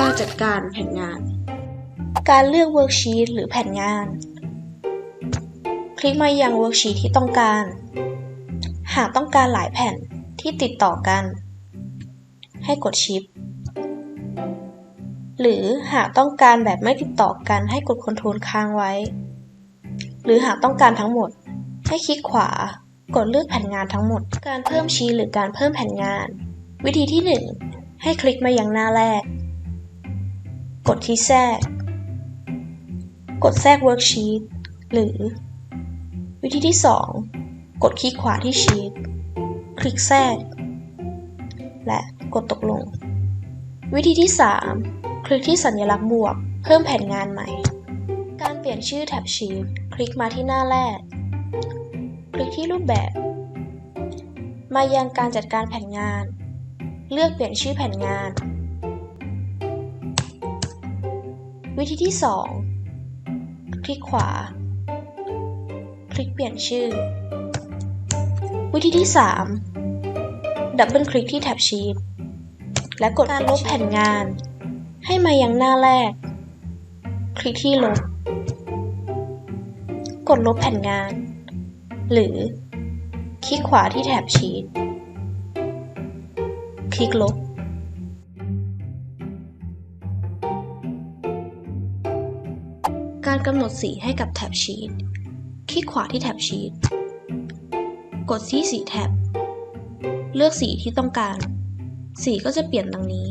การจัดการแผนงาน การเลือกเวิร์กชีตหรือแผนงาน คลิกมายังเวิร์กชีตที่ต้องการ หากต้องการหลายแผ่นที่ติดต่อกัน ให้กดชิป หรือหากต้องการแบบไม่ติดต่อกันให้กดคอนโทรลค้างไว้ หรือหากต้องการทั้งหมด ให้คลิกขวากดเลือกแผ่นงานทั้งหมด การเพิ่มชีตหรือการเพิ่มแผ่นงาน วิธีที่ 1 ให้คลิกมายังหน้าแรก กดที่แทรก กดแทรก Worksheet หรือ วิธีที่ 2 กดคลิกขวาที่ชีตคลิกแทรก และกดตกลง วิธีที่ 3 คลิกที่สัญลักษณ์บวก เพิ่มแผ่นงานใหม่ การเปลี่ยนชื่อแท็บชีตคลิกมาที่หน้าแรก คลิกที่รูปแบบ มายังการจัดการแผ่นงาน เลือกเปลี่ยนชื่อแผ่นงาน วิธีที่ 2 คลิกขวา คลิกเปลี่ยนชื่อ วิธีที่ 3 ดับเบิลคลิกที่แท็บชีตและกดการลบแผ่นงาน ให้มายังหน้าแรก คลิกที่ลบ กดลบแผ่นงาน หรือ คลิกขวาที่แท็บชีตคลิกลบ การกำหนดสีให้กับแท็บชีตคลิกขวาที่แท็บชีตกดที่สีแท็บ เลือกสีที่ต้องการ สีก็จะเปลี่ยนดังนี้